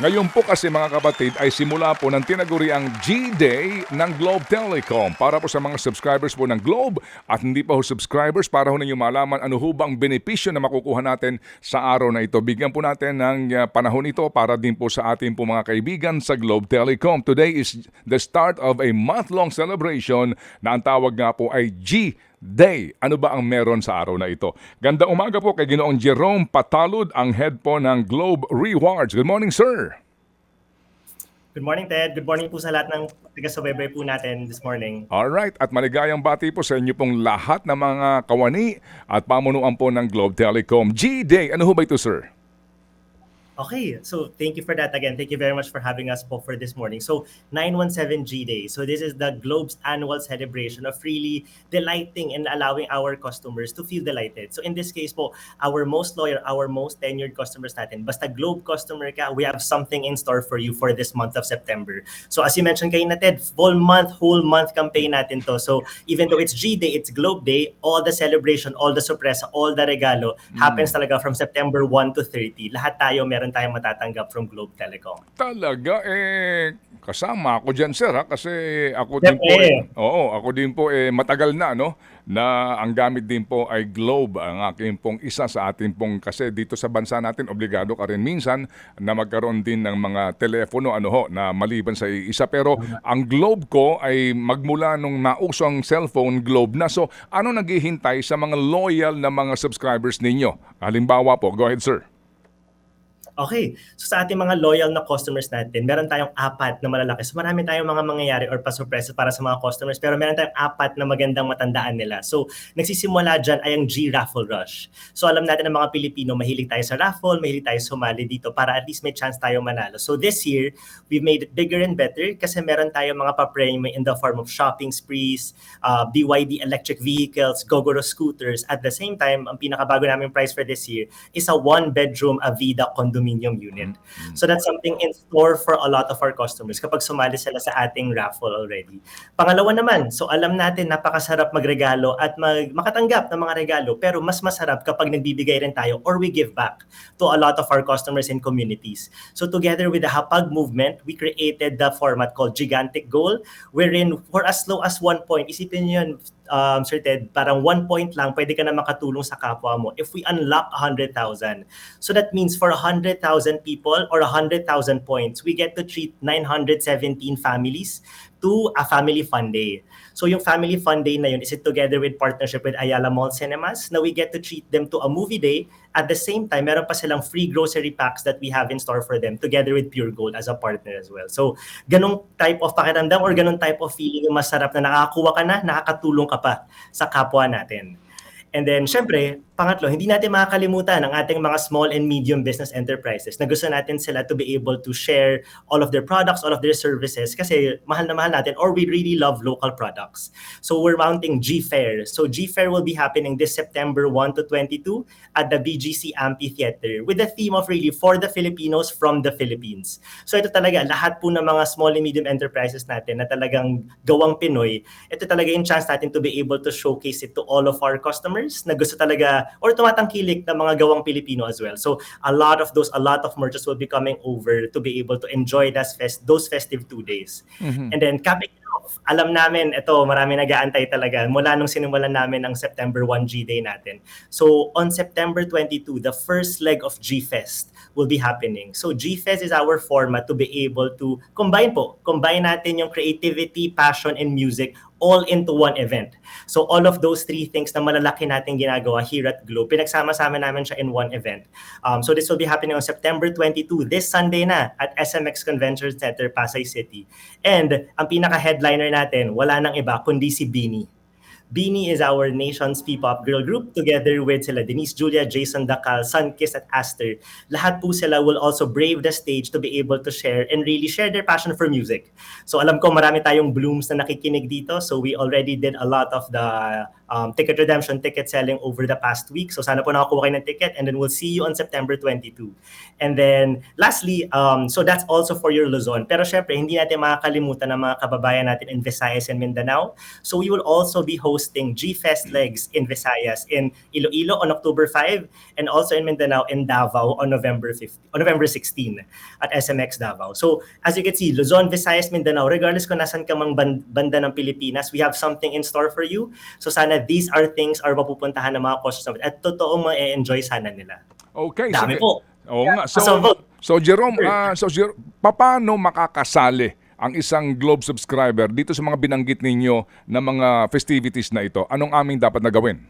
Ngayon po kasi mga kapatid ay simula po ng tinaguriang G-Day ng Globe Telecom para po sa mga subscribers po ng Globe at hindi pa ho subscribers para ho ninyo malaman ano ho bang benepisyo na makukuha natin sa araw na ito. Bigyan po natin ng uh, panahon ito para din po sa ating po mga kaibigan sa Globe Telecom. Today is the start of a month-long celebration na ang tawag nga po ay G Day. Ano ba ang meron sa araw na ito? Ganda umaga po kay Ginoong Jerome Patalud, ang head po ng Globe Rewards. Good morning, sir. Good morning, Ted. Good morning po sa lahat ng taga-subaybay po natin this morning. Alright, at maligayang bati po sa inyo pong lahat ng mga kawani at pamunuan po ng Globe Telecom. G-Day, ano ho ba ito, sir? Okay, so thank you for that again. Thank you very much for having us for this morning. So 917G Day. So this is the Globe's annual celebration of really delighting and allowing our customers to feel delighted. So in this case po, our most loyal, our most tenured customers natin, basta Globe customer ka, we have something in store for you for this month of September. So as you mentioned kayo na Ted, full month, whole month campaign natin to. So even though it's G Day, it's Globe Day, all the celebration, all the sorpresa, all the regalo happens talaga from September 1 to 30. Lahat tayo meron tayong matatanggap from Globe Telecom. Talaga, eh, kasama ako dyan, sir, ha? Kasi ako din po, eh, oo, ako din po, eh, matagal na, no? Na ang gamit din po ay Globe, ang aking pong isa sa ating pong, kasi dito sa bansa natin, obligado ka rin minsan na magkaroon din ng mga telepono, ano ho, na maliban sa isa. Pero ang Globe ko ay magmula nung nauso ang cellphone, Globe na. So, ano naghihintay sa mga loyal na mga subscribers ninyo? Halimbawa po, go ahead, sir. Okay, so sa ating mga loyal na customers natin, meron tayong apat na malalaki. So marami tayong mga mangyayari or pa-surprise para sa mga customers, pero meron tayong apat na magandang matandaan nila. So nagsisimula dyan ay ang G Raffle Rush. So alam natin ng mga Pilipino, mahilig tayo sa raffle, mahilig tayo sumali dito para at least may chance tayo manalo. So this year, we've made it bigger and better kasi meron tayong mga pa-premium in the form of shopping sprees, uh, BYD electric vehicles, Gogoro scooters. At the same time, ang pinakabago namin price for this year is a one-bedroom Avida condominium unit. So that's something in store for a lot of our customers kapag sumali sila sa ating raffle already. Pangalawa naman, so alam natin napakasarap magregalo at mag, makatanggap ng mga regalo pero mas masarap kapag nagbibigay rin tayo or we give back to a lot of our customers and communities. So together with the Hapag movement, we created the format called Gigantic Goal wherein for as low as one point, isipin niyo yun, um, Sir Ted, parang one point lang, pwede ka na makatulong sa kapwa mo if we unlock 100,000. So that means for 100,000 people or 100,000 points, we get to treat 917 families to a family fun day. So yung family fun day na yun is it together with partnership with Ayala Mall Cinemas na we get to treat them to a movie day. At the same time, meron pa silang free grocery packs that we have in store for them together with Pure Gold as a partner as well. So ganong type of pakiramdam or ganong type of feeling yung masarap na nakakakuha ka na, nakakatulong ka pa sa kapwa natin. And then, syempre, pangatlo, hindi natin makakalimutan ang ating mga small and medium business enterprises na gusto natin sila to be able to share all of their products, all of their services kasi mahal na mahal natin or we really love local products. So we're mounting G-Fair. So G-Fair will be happening this September 1 to 22 at the BGC Amphitheater with the theme of really for the Filipinos from the Philippines. So ito talaga, lahat po ng mga small and medium enterprises natin na talagang gawang Pinoy, ito talaga yung chance natin to be able to showcase it to all of our customers na gusto talaga or tumatangkilik ng mga gawang Pilipino as well. So a lot of those, a lot of merchants will be coming over to be able to enjoy that fest, those festive two days. And then capping off, alam namin, ito, marami nag-aantay talaga mula nung sinimulan namin ang September 1 G-Day natin. So on September 22, the first leg of G-Fest will be happening. So G-Fest is our format to be able to combine po, combine natin yung creativity, passion, and music all into one event. So all of those three things na malalaki natin ginagawa here at Globe, pinagsama-sama namin siya in one event. Um, so this will be happening on September 22, this Sunday na at SMX Convention Center, Pasay City. And ang pinaka-headliner natin, wala nang iba kundi si Beanie. Beanie is our nation's P-pop girl group together with sila Denise Julia, Jason Dakal, Sunkiss at Aster. Lahat po sila will also brave the stage to be able to share and really share their passion for music. So alam ko marami tayong blooms na nakikinig dito. So we already did a lot of the um, ticket redemption, ticket selling over the past week. So sana po nakakuha kayo ng ticket and then we'll see you on September 22. And then lastly, um, so that's also for your Luzon. Pero syempre, hindi natin makakalimutan ng mga kababayan natin in Visayas and Mindanao. So we will also be hosting G-Fest Legs in Visayas in Iloilo on October 5 and also in Mindanao in Davao on November 15, on November 16 at SMX Davao. So as you can see, Luzon, Visayas, Mindanao, regardless kung nasan ka mang ban- banda ng Pilipinas, we have something in store for you. So sana these are things are mapupuntahan ng mga customers at totoong ma-enjoy sana nila. Okay, Dami sige. po. Oo nga. So, So, vote. so Jerome, ah, so Jer- paano makakasali ang isang Globe subscriber dito sa mga binanggit ninyo na mga festivities na ito? Anong aming dapat na gawin?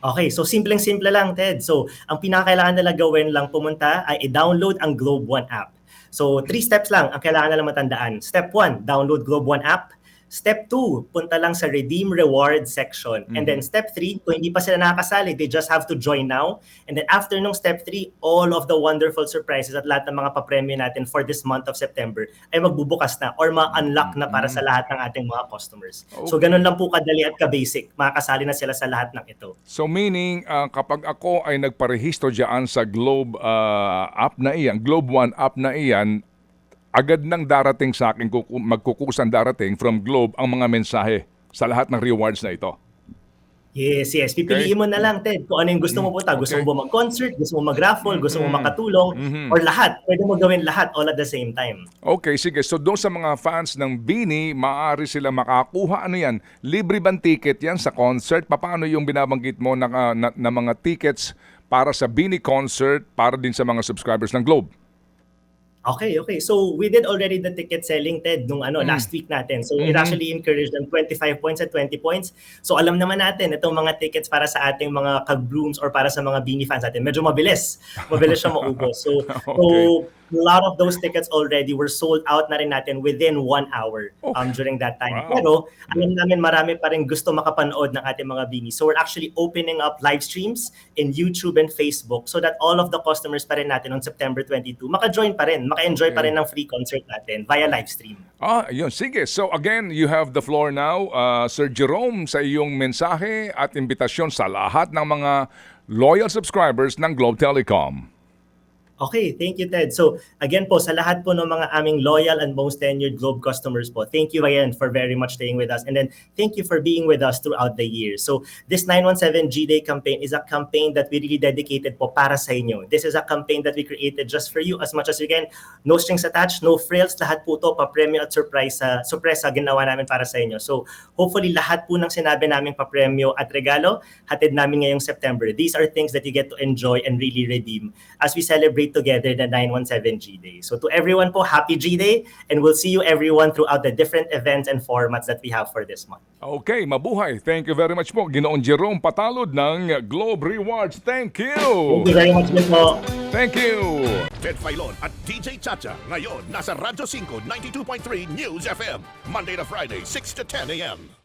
Okay, so simpleng-simple lang, Ted. So, ang pinakakailangan nila gawin lang pumunta ay i-download ang Globe One app. So, three steps lang ang kailangan nila matandaan. Step one, download Globe One app. Step two, punta lang sa Redeem Reward section. And then step three, kung hindi pa sila nakakasali, they just have to join now. And then after nung step three, all of the wonderful surprises at lahat ng mga papremyo natin for this month of September ay magbubukas na or ma-unlock na para sa lahat ng ating mga customers. So, ganun lang po kadali at ka-basic. Makakasali na sila sa lahat ng ito. So meaning, ah, kapag ako ay nagparehistro dyan sa Globe ah, app na iyan, Globe One app na iyan, agad nang darating sa akin, kuku- magkukusan darating from Globe ang mga mensahe sa lahat ng rewards na ito. Yes, yes. Pipiliin mo na lang, Ted, kung ano yung gusto mo punta. Gusto okay. mo ba mag-concert? Gusto mo mag-raffle? Gusto mo Mhm. makatulong? Mhm. Or lahat. Pwede mo gawin lahat all at the same time. Okay, sige. So doon sa mga fans ng Bini, maaari sila makakuha. Ano yan? Libre bang ticket yan sa concert? Paano yung binabanggit mo na, ah, na, na mga tickets para sa Bini concert para din sa mga subscribers ng Globe? Okay, okay. So we did already the ticket selling, Ted, nung ano, Mm. last week natin. So it Mhm. actually encouraged them 25 points at 20 points. So alam naman natin, itong mga tickets para sa ating mga kag-blooms or para sa mga Beanie fans natin, medyo mabilis. Mabilis siya maubos. So, so a lot of those tickets already were sold out na rin natin within one hour um, during that time. Wow. Pero alam namin marami pa rin gusto makapanood ng ating mga Beanie. So we're actually opening up live streams in YouTube and Facebook so that all of the customers pa rin natin on September 22 maka-join pa rin, maka-enjoy pa rin ng free concert natin via live stream. Ah, yun. Sige. So again, you have the floor now. Uh, Sir Jerome, sa iyong mensahe at imbitasyon sa lahat ng mga loyal subscribers ng Globe Telecom. Okay, thank you Ted. So again po sa lahat po ng mga aming loyal and most tenured Globe customers po, thank you again for very much staying with us and then thank you for being with us throughout the year. So this 917 G-Day campaign is a campaign that we really dedicated po para sa inyo. This is a campaign that we created just for you as much as you can. No strings attached, no frills, lahat po to pa-premyo at surprise sa sorpresa ginawa namin para sa inyo. So hopefully lahat po ng sinabi namin pa-premyo at regalo, hatid namin ngayong September. These are things that you get to enjoy and really redeem as we celebrate together the 917 G-Day. So to everyone po, happy G-Day and we'll see you everyone throughout the different events and formats that we have for this month. Okay, mabuhay. Thank you very much po. Ginoong Jerome Patalod ng Globe Rewards. Thank Thank you. you very much din po. Thank you. Ted Filon at DJ Chacha. Ngayon, nasa Radyo 5, 92.3 News FM. Monday to Friday, 6 to 10 a.m.